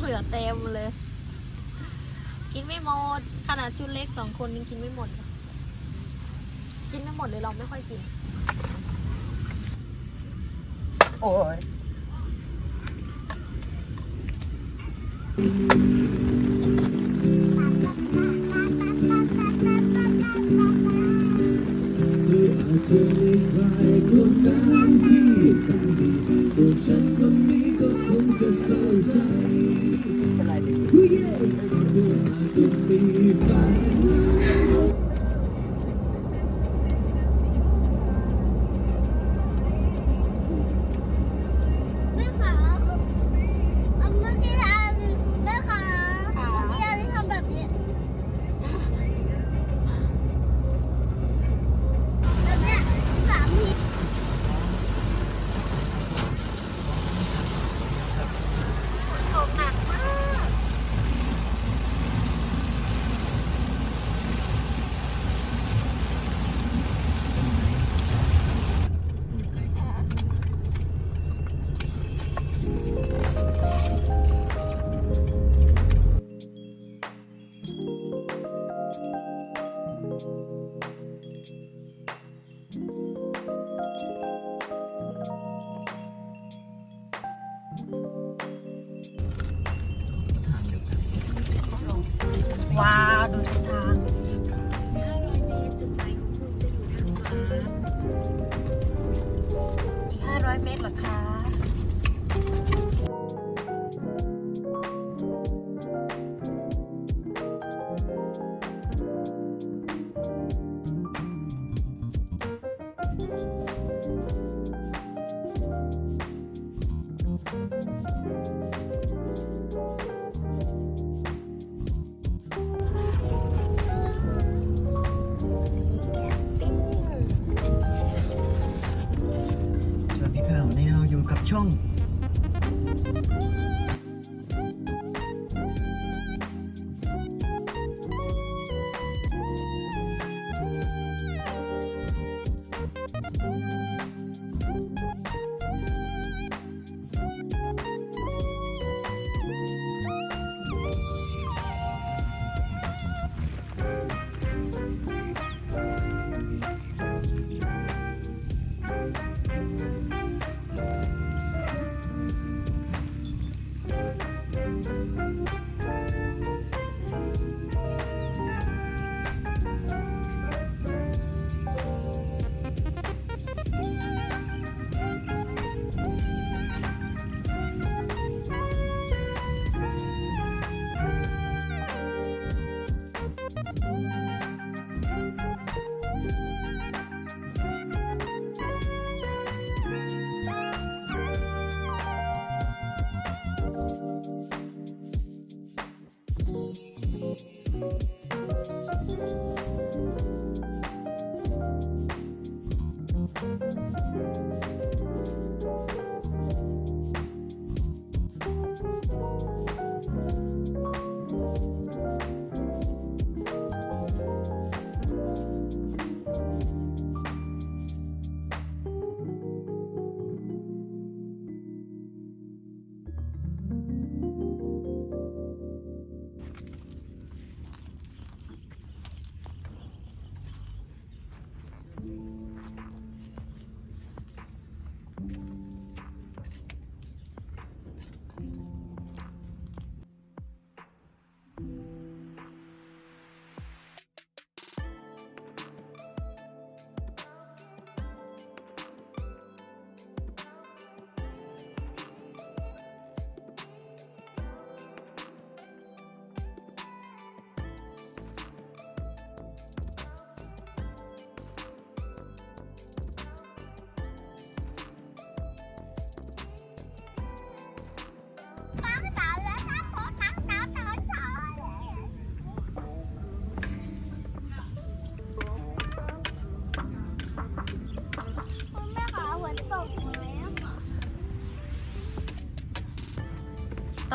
เหลือเต็มเลย กินไม่หมด ขนาดชุดเล็กสองคนยังกินไม่หมดเลยกินไม่หมดเลยเราไม่ค่อยกิน โอ้ยเธออาจจะมีใครคนนั้น ร้า เมตรเหรอคะ ช่อง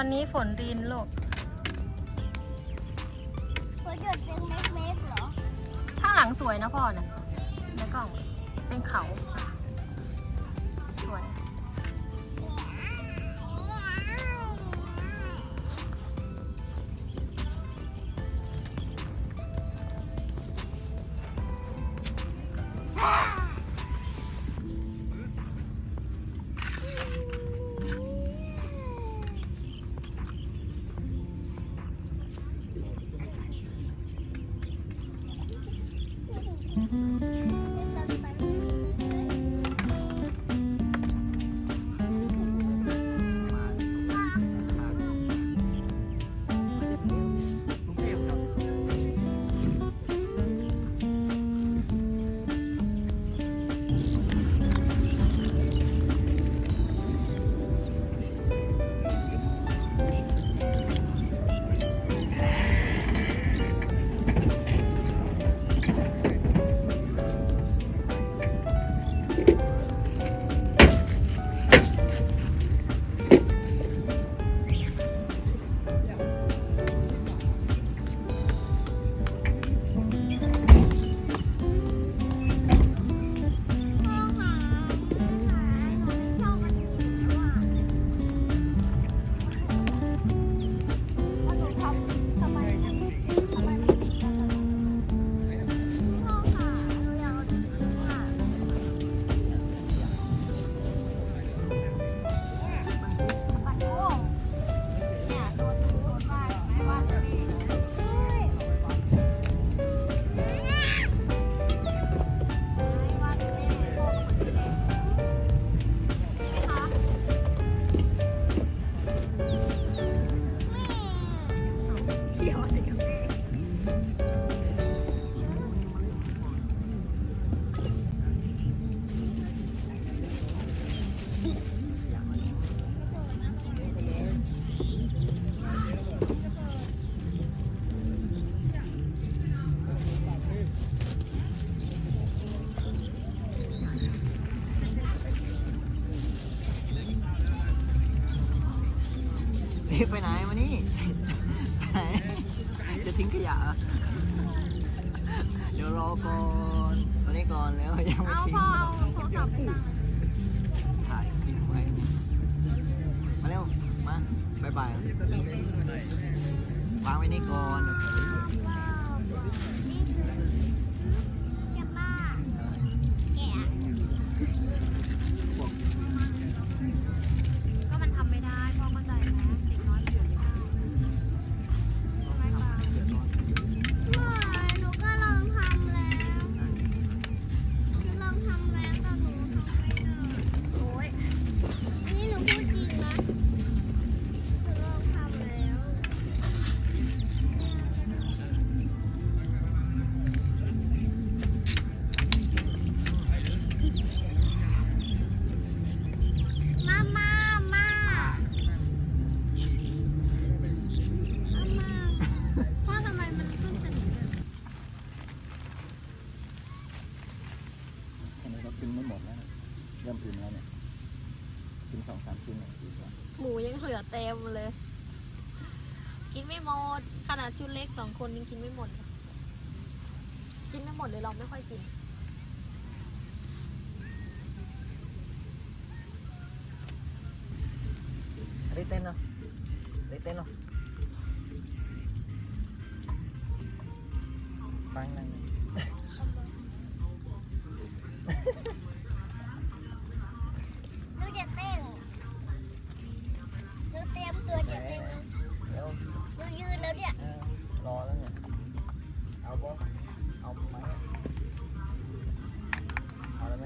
อนนี้ฝนรินลูกฝนหยุดเป็นเม็ดๆเหรอ ข้างหลังสวยนะพ่อนะในกล่อง เป็นเขา ทิ้งขยะเหรอเดี๋ยวรอก่อนมานี่ก่อนแล้วยังไม่เอาทิ้งพ่อเอาโทรศัพท์ไปตั้งถ่ายคลิปไว้เนี่ยมาเร็ว มาบายบาย วางไว้นี่ก่อนนี่ เริ่มกินแล้วเนี่ยกินสองสามชิ้นเนี่ยดีกว่าหมูยังเหลือเต็มเลย กินไม่หมด ขนาดชุดเล็กสองคนยังกินไม่หมดเลยกินไม่หมดเลยเราไม่ค่อยกินได้เต้นเนาะได้เต้นเนาะฟังนั่ง ตัวเดียวเองนะเดี๋ยวเรายืนแล้วเนี่ยเออรอแล้วเนี่ยเอาบ่เอาไหมเอาแล้วไหม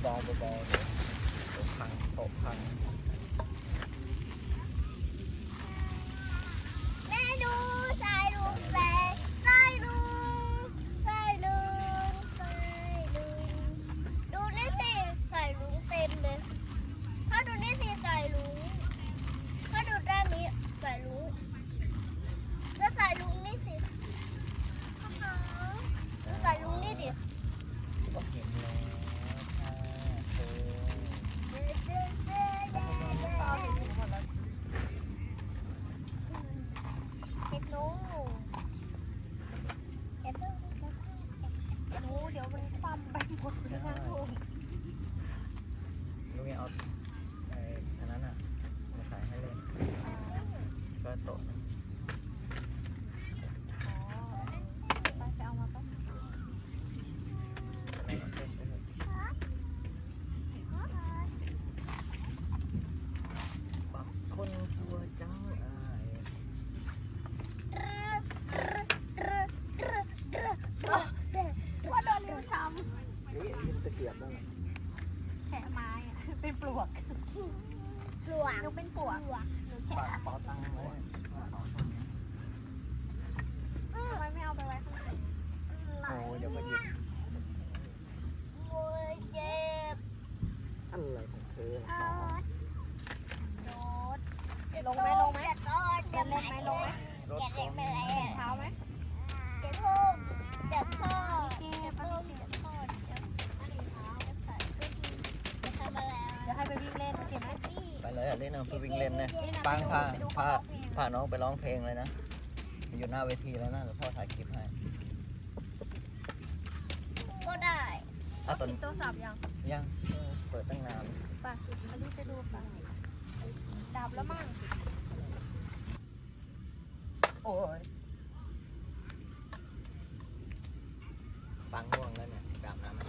เบาๆเบาๆตกพังตกพัง แม่ดูสายลุงแสงสายลุงสายลุงสายลุงดูนี่สิสายลุงเต็มเลย ถ้าดูนี่สิสายลุงถ้าดูด้านนี้สายลุงก็สายลุงนี่สิดูสายลุงนี่ดิ ก็เห็นแล้วค่ะเออ เห็ดหนูเห็ดหนูหนูเดี๋ยวมันคว่ำไปหมดเลยนะลูก ลุงเอาไอ้อันนั้นอะมาใส่ให้เลยก็โต๊ะนะ ไปไปเอามาปะ แล้วก็เต้นไปเลยปักคนตัวเจ้าอาย ว่าโดนริวท เฮ้ยยินตะเกียบแล้วนะำแฉะไม้อะเป็นปลวก หลวง หนูเป็นปลวกหนูแฉะ ฝากเป๋าตังค์ไว้ ทำไมไม่เอาไปไว้ข้างใน โอ้ยเดี๋ยวมาหยิบ โอ้ยเจ็บ อะไรของเธอ เออ โดด จะ ลงไหมลงไหม จะโดนจะ เล่นไหมลงไหม รถ จะ ข เล่ อน ง ไปแล้ว เท้าไหม จะทุ่มจะทอด เก็ จะ บ ต้มจะทอดจะอันนี้เท้าจะใส่ก็ดีจะทำอะไร เดี๋ยวให้ไปวิ่งเล่นโอเคไหม พี่ ไปเลย อะเล่นเอาไปวิ่งเล่นนะปังพาพาพาน้องไปร้องเพลงเลยนะ อยู่หน้าเวทีแล้วนะเดี๋ยวพ่อถ่ายคลิปให้ก็ได้อะตอนปิดโทรศัพท์ยังยังเปิดตั้งนานไปมารีบไปดูไปดับแล้วมั้งโอ้ยฟังง่วงแล้วเนี่ยกลับน้ำไหม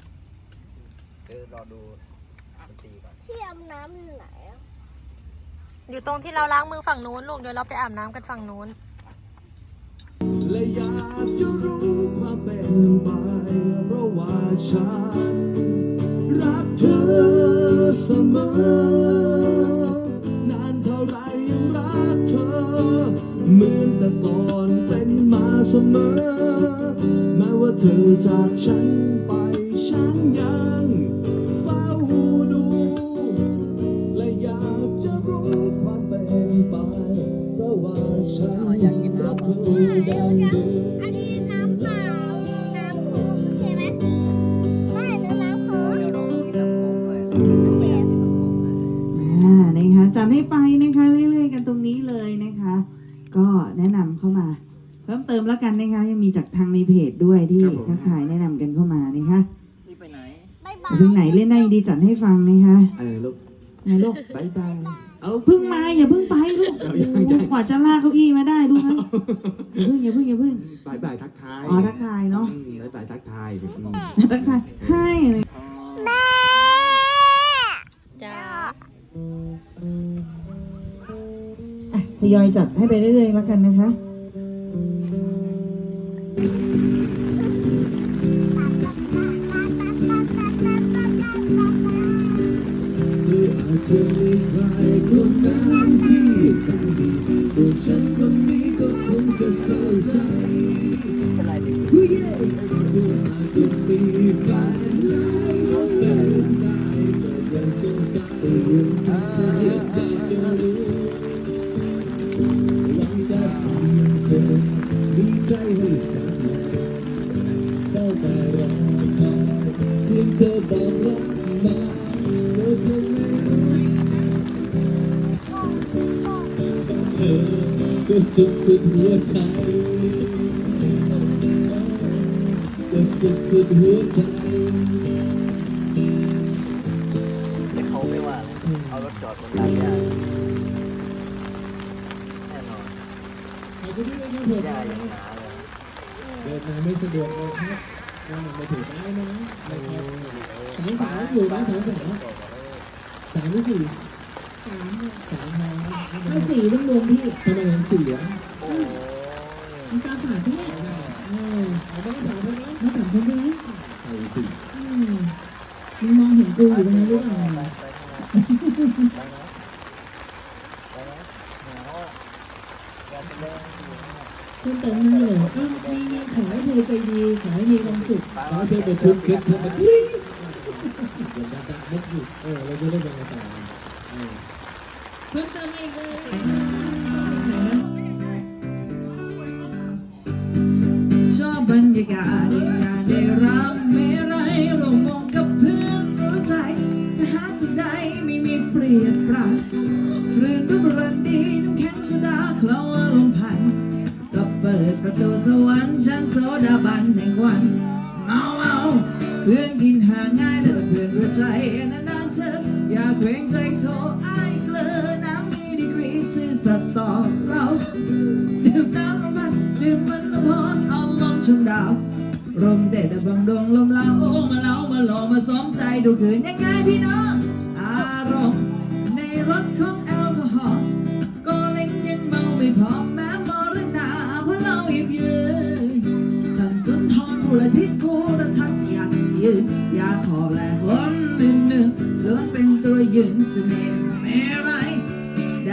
เดี๋ยวรอดูดนตรีก่อนที่อาบน้ำอยู่ไหนอะ อยู่ตรงที่เราล้างมือฝั่งนู้นลูกเดี๋ยวเราไปอาบน้ำกันฝั่งนู้น และอยากจะรู้ความเป็นไปเพราะว่าฉันรักเธอเสมอนานเท่าไรยังรักเธอเหมือนแต่ก่อนเป็นมาเสมอ แม้ว่าเธอจากฉันไปฉันยัง ฉันรักเธอดังเดิม อันนี้น้ำเปล่า น้ำโค้กใช่ไหมไม่นะน้ำโค้กเดี๋ยวรอกินน้ำโค้กด้วยไม่อยากกินน้ำโค้กเลยอ่านะคะจัดให้ไปนะคะเรื่อยๆกันตรงนี้เลยนะคะ ก็แนะนำเข้ามา เพิ่มเติมแล้วกันนะคะยังมีจากทางในเพจด้วยที่ครับผม ทักทายแนะนำกันเข้ามานะคะนี่ไปไหนบ๊ายบาไปถึงไหนยเล่นได้ดีจัดให้ฟังนะคะ เออลูกไงลูกบายบาย เอาเพิ่งมาอย่าเพิ่งไปลูกเอายังยัง กว่าจะลากเก้าอี้มาได้ลูกนะอย่าเพิ่งอย่าเพิ่งอย่าเพิ่ง บายบายทักทายอ๋อทักทายเนาะอืมบายบายทักทายอืมทักทายให้เลยแม่จ้าอะทยอยจัดให้ไปเรื่อยๆแล้วกันนะคะ จจะมีใครคนนั้นที่แสนดีส่วนฉันคนนี้ก็คงจะเศร้าใจเป็นไรดิเฮ้ยเธออาจจะมีแฟน สุดสุดหัวใจก็สุดสุดหัวใจแต่เขาไม่ว่าเลยเอารถจอดบนลานหญ้าแน่นอนขอบคุณด้วยนะครับผมหญ้ายังหนาเลยเดินมาไม่สะดวกเลยครับก็มาถือได้นะนะครับสามสามอยู่นะสามสามสามหรือสี่ สามสามพอถ้าสี่ต้องรวมพี่ทำไมเห็นสี่อะโอ้ยมันตาฝาดใช่ไหมเออเอาบ้านสามคนนะมาสามคนใช่ไหมเอาสี่อืมมึงมองเห็นกูอยู่ตรงนั้นหรือเปล่าไปไปข้างในไปนะไปนะหนาวอะอยากจะเดินอยู่ข้างในเพิ่มเติมให้เลยก็มีมีขอให้เธอใจดีขอให้มีความสุขขอเพื่อนไปทุบเช็ดเพื่อนมาชี้เดี๋ยวดังๆมุกสิเออเราจะได้ยังไงต่อเออ เพิ่มเติมให้อีกเลย ชอบบรรยากาศในการได้รับเมรัยเรามองกับเพื่อนรู้ใจ จะหาสุดใดไม่มีเปรียบปรานรื่นรุ่มรันดีน้ำแข็งโซดาเคล้าลมพันก็เปิดประตูสวรรค์ชั้นโซดาบันแห่งวันเมาเมาเพื่อนกินหาง่ายและเพื่อนรู้ใจนานๆเธออยากเกรงใจโทรไอ้ายเกลือน ซื่อสัตย์ต่อเราดื่มน้ำมันดื่มมันละพรเอาลมชมดาวลมเด็ดบังดวงลมลาวโอ้มาเล่ามาหล่อมาสมใจดูคืนยังไงพี่น้องอารมณ์ในรถของแอลกอฮอล์ก็เล็งยังเมาไม่พอแม้มรณาเพราะเราหยิบยืนทั้งสุนทรผู้ละทิศผู้ละทักอยากยืนอยากขอบและคนหนึ่งหนึ่งล้วนเป็นตัวยืนเสน่ห์ไม่ไร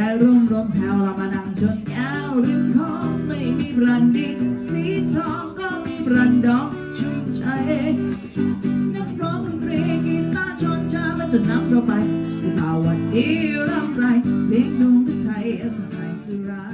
และร่วมรวมแผ่วเรามานั่งชนแก้วริมคลองไม่มีบรันดีสีทองก็มีบรันดอกชุบใจนักร้องดนตรีกีตาร์ชนชามาจะนำเราไปสุภาวันดีร่ำไรเลี้ยงดวงไทยสหายสุรา